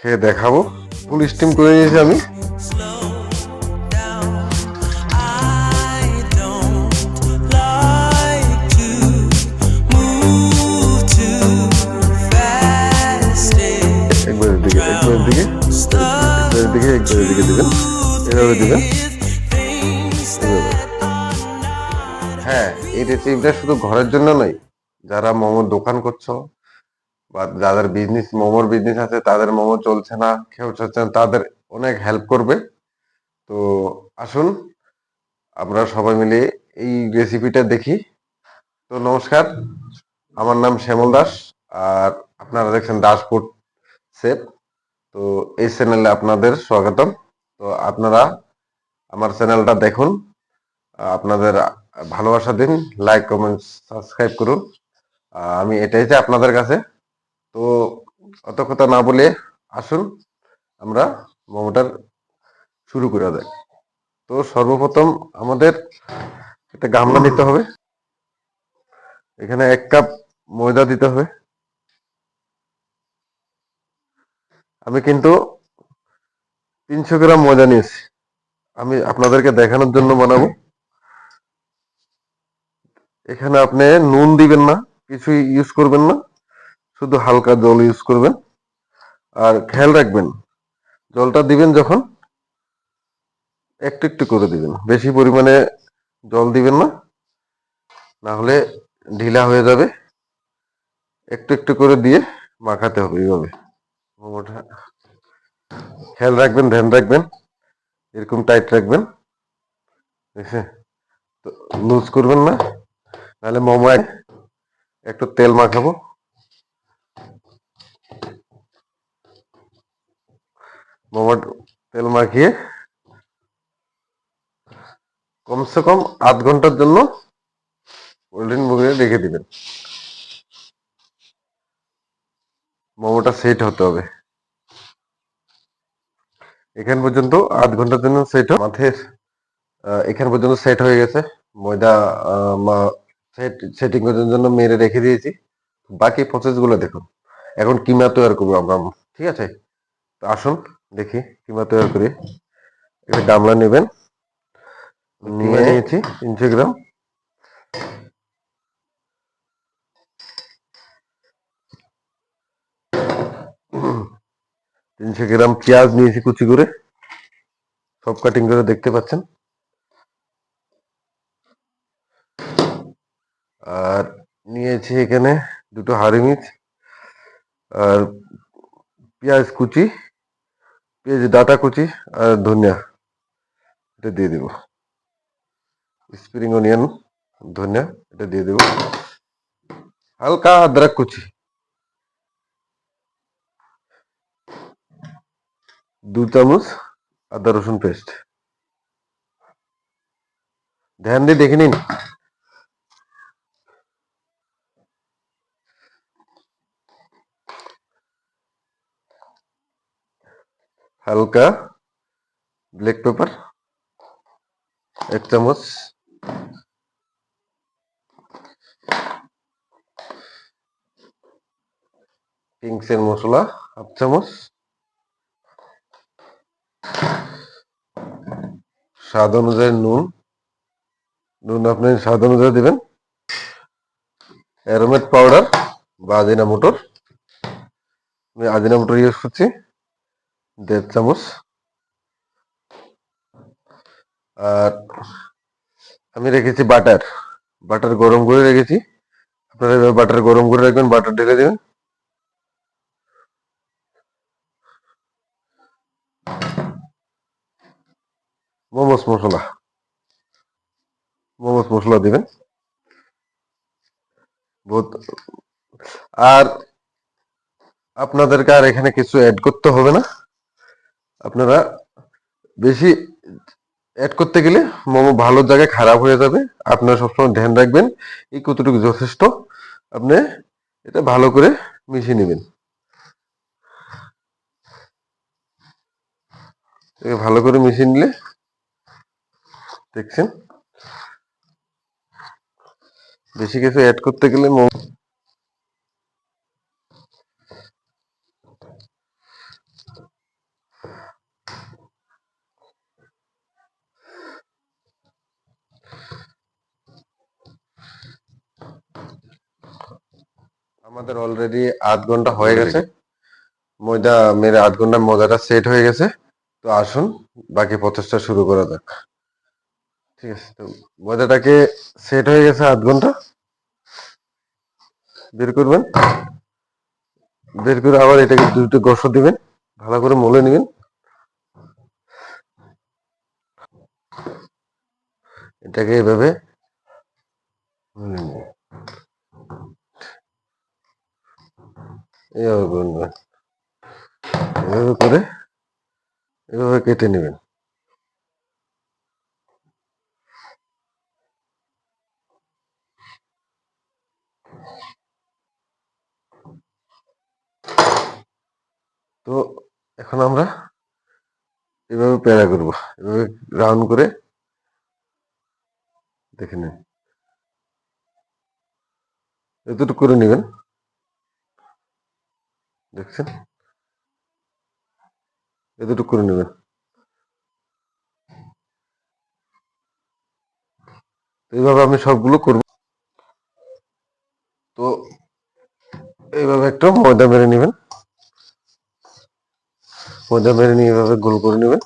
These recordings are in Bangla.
খেয়ে দেখাবো। ফুল স্টিম করে নিয়েছি আমি। দিকে দিকে দিকে হ্যাঁ এই রেসিপিটা শুধু ঘরের জন্য নয়, যারা মোমোর দোকান করছ বা যাদের বিজনেস মোমোর বিজনেস আছে, তাদের মোমো চলছে না চলছে না, তাদের অনেক হেল্প করবে। তো আসুন, আমরা সবাই মিলে এই রেসিপিটা দেখি। তো নমস্কার, আমার নাম শ্যামল দাস, আর আপনারা দেখছেন দাসপুর সেফ তো এই চ্যানেলে আপনাদের স্বাগতম। তো আপনারা আমার চ্যানেলটা দেখুন, আপনাদের ভালোবাসা দিন লাইক কমেন্ট সাবস্ক্রাইব করুন। আমি এটাই চাই আপনাদের কাছে। তো অত কথা না বলে আসুন, আমরা মোমোটার শুরু করে দেয় তো সর্বপ্রথম আমাদের একটা গামলা নিতে হবে। এখানে এক কাপ ময়দা দিতে হবে। আমি কিন্তু তিনশো গ্রাম ময়দা নিয়েছি। আমি আপনাদেরকে দেখানোর জন্য বানাবো। এখানে আপনি নুন দিবেন না, কিছুই ইউজ করবেন না। শুধু হালকা জল ইউজ করবেন। আর খেয়াল রাখবেন, জলটা দিবেন যখন, একটু একটু করে দিবেন। বেশি পরিমাণে জল দিবেন না না হলে ঢিলা হয়ে যাবে। একটু একটু করে দিয়ে মাখাতে হবে এইভাবে। মোমোটা খেয়াল রাখবেন, ধ্যান রাখবেন, এরকম টাইট রাখবেন। তো লুজ করবেন না, নাহলে মোমো এক- একটু তেল মাখাবো। মোমো তেল মাখিয়ে কমসে কম আধ ঘণ্টার জন্য কোল্ড মুখে রেখে দিবেন। মোমোটা সেট হতে হবে। এখান পর্যন্ত আধ ঘণ্টার জন্য সেট মাথের এখান পর্যন্ত সেট হয়ে গেছে। ময়দা সেট সেটিং করার জন্য মেরে রেখে দিয়েছি। বাকি প্রসেসগুলো দেখুন। এখন কিমা তৈরি করব আমরা। ঠিক আছে? তো আসুন। দেখি কিমা তৈরি করি। একটা গামলা নেবেন। নিয়ে নিয়েছি তিনশো গ্রাম। তিনশো গ্রাম পেঁয়াজ নিয়েছি কুচি করে। সব কাটিং করে দেখতে পাচ্ছেন। আর নিয়েছি এখানে দুটো হাড়ি মিচ আর পেঁয়াজ কুচি। পেঁয়াজ ডাটা কুচি আর ধনিয়া এটা দিয়ে দেব স্প্রিং অনিয়ন ধনিয়া এটা দিয়ে দেব হালকা আদরক কুচি দু চামচ আদা রসুন পেস্ট ধ্যান দিয়ে দেখে হালকা ব্ল্যাক পেপার এক চামচ। কিংসের মশলা, হাফ চামচ। স্বাদ অনুযায়ী নুন। নুন আপনি স্বাদ অনুযায়ী দেবেন। অ্যারোমেট পাউডার বা আজিনা মোটর। আমি আজিনা মোটর ইউজ করছি। দেড় চামচ। আর আমি রেখেছি বাটার। বাটার গরম করে রেখেছি। আপনারা এবার বাটার গরম করে রাখবেন, বাটার ঢেলে দেবেন। মোমোস মশলা। মোমোস মশলা দিবেন। বহুত আর আপনাদেরকে আর এখানে কিছু অ্যাড করতে হবে না। আপনারা বেশি অ্যাড করতে গেলে মোমো ভালো জায়গায় খারাপ হয়ে যাবে। আপনারা সবসময় ধ্যান রাখবেন, এই কতটুকু যথেষ্ট, আপনি এটা ভালো করে মিশিয়ে নেবেন। ভালো করে মিশিয়ে নিলে, দেখছেন? বেশি কিছু অ্যাড করতে গেলে মোমো আমাদের অলরেডি আধ ঘণ্টা হয়ে গেছে। ময়দা মেরে আধ ঘণ্টা ময়দাটা সেট হয়ে গেছে। তো আসুন, বাকি প্রচেষ্টা শুরু করা যাক। ঠিক আছে, তো ময়দাটাকে সেট হয়ে গেছে আধ ঘণ্টা। বের করবেন। বের করে আবার এটাকে দুটো গোসর দিবেন। ভালো করে মলে নেবেন। এটাকে এভাবে মলে নেবেন। এইভাবে করে এভাবে করে এভাবে কেটে নেবেন। তো এখন আমরা এভাবে প্যারা করব। এভাবে রাউন্ড করে দেখে নিন। এতটুকু করে নেবেন। দেখছেন? এতটুকু করে নেবেন। এইভাবে আমি সবগুলো করব। তো এইভাবে একটা ময়দা মেরে নেবেন। ময়দা মেরে নিয়ে এভাবে গোল করে নেবেন।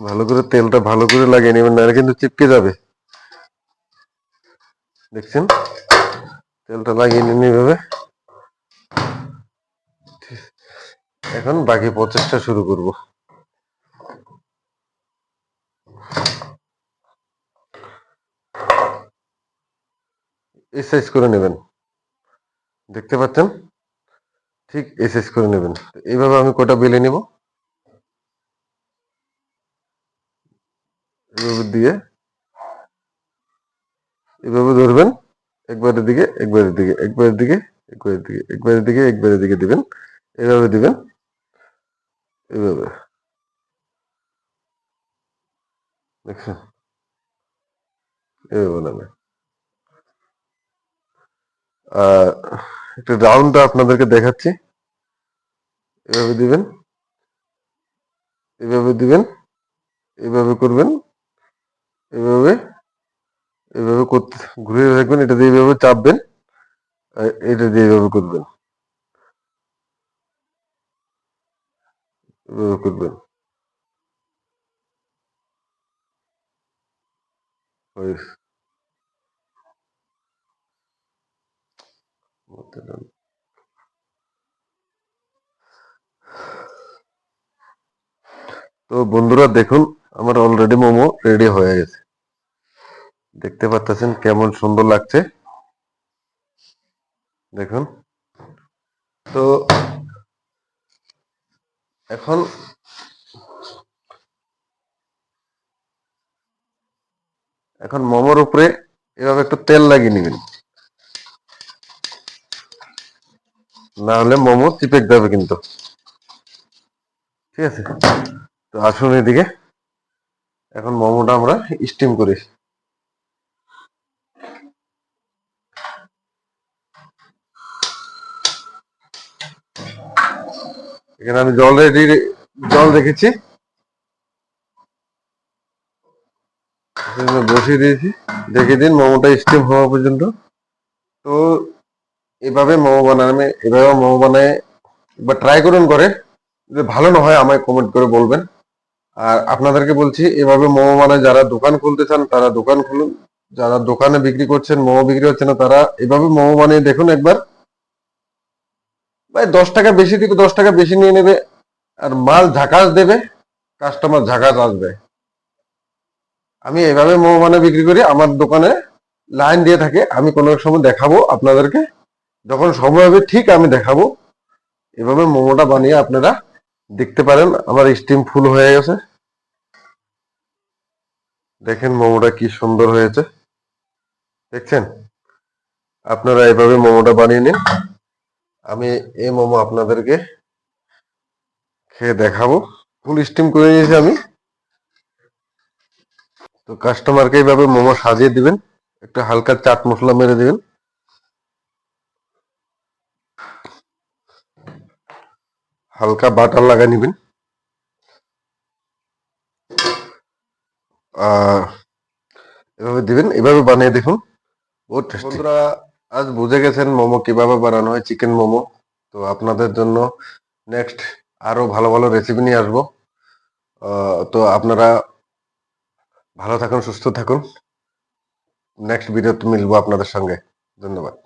ভালো করে তেলটা ভালো করে লাগিয়ে নেবেন, নাহলে কিন্তু চিপকে যাবে। দেখছেন? তেলটা লাগিয়ে নিন এভাবে এখন বাকি প্রচেষ্টা শুরু করব। এই সাইজ করে নেবেন। দেখতে পাচ্ছেন? ঠিক এই সাইজ করে নেবেন। এইভাবে আমি কটা বেলে নিব। এভাবে দিয়ে। এভাবে ধরবেন। একবারের দিকে একবারের দিকে একবারের দিকে একবারের দিকে একবারের দিকে একবারের দিকে দিবেন। এভাবে দিবেন। এভাবে। দেখছেন? এভাবে বানাবে আর একটা রাউন্ডটা আপনাদেরকে দেখাচ্ছি। এভাবে দিবেন। এভাবে দিবেন। এভাবে করবেন। এভাবে এভাবে করতে, ঘুরে রাখবেন এটা দিয়ে এভাবে চাপবেন এটা দিয়ে এভাবে করবেন। এভাবে করবেন। তো বন্ধুরা দেখুন, আমার অলরেডি মোমো রেডি হয়ে গেছে। দেখতে পাচ্ছেন কেমন সুন্দর লাগছে। দেখুন। তো এখন এখন মোমোর উপরে এভাবে একটু তেল লাগিয়ে নেবেন। না হলে মোমো চিপে যাবে কিন্তু। ঠিক আছে? তো আসুন এদিকে। এখন মোমোটা আমরা স্টিম করি এখানে আমি জল রেডি, জল রেখেছি। বসিয়ে দিয়েছি। দেখে দিন মোমোটা স্টিম হওয়া পর্যন্ত। তো এভাবে মোমো আমি এভাবে মোমো বানায় একবার ট্রাই করুন করে, যদি ভালো না হয় আমায় কমেন্ট করে বলবেন। আর আপনাদেরকে বলছি, এভাবে মোমো বানায় যারা দোকান খুলতে চান, তারা দোকান খুলুন। যারা দোকানে বিক্রি করছেন, মোমো বিক্রি হচ্ছে না, তারা এভাবে মোমো বানিয়ে দেখুন একবার। ভাই, দশ টাকা বেশি থেকে দশ টাকা বেশি নিয়ে নেবে। আর মাল ঝাকাস দেবে কাস্টমার ঝাকাস আসবে। আমি এভাবে মোমো বানিয়ে বিক্রি করি, আমার দোকানে লাইন দিয়ে থাকে, আমি কোনো এক সময় দেখাবো আপনাদেরকে। যখন সময় হবে, ঠিক আমি দেখাবো। এভাবে মোমোটা বানিয়ে আপনারা দেখতে পারেন, আমার স্টিম ফুল হয়ে গেছে। দেখেন মোমোটা কি সুন্দর হয়েছে। দেখছেন? আপনারা এভাবে মোমোটা বানিয়ে নিন। আমি এই মোমো আপনাদেরকে খেয়ে দেখাবো। ফুল স্টিম করে নিয়েছি আমি। তো কাস্টমারকে এইভাবে মোমো সাজিয়ে দিবেন। একটু হালকা চাট মশলা মেরে দিবেন। হালকা বাটার লাগা নিবেন। এভাবে দিবেন। এভাবে বানিয়ে দেখুন। টেস্টি বন্ধুরা আজ বুঝে গেছেন মোমো কীভাবে বানানো হয় চিকেন মোমো। তো আপনাদের জন্য নেক্সট আরও ভালো ভালো রেসিপি নিয়ে আসব। তো আপনারা ভালো থাকুন, সুস্থ থাকুন। নেক্সট ভিডিওতে মিলবো আপনাদের সঙ্গে। ধন্যবাদ।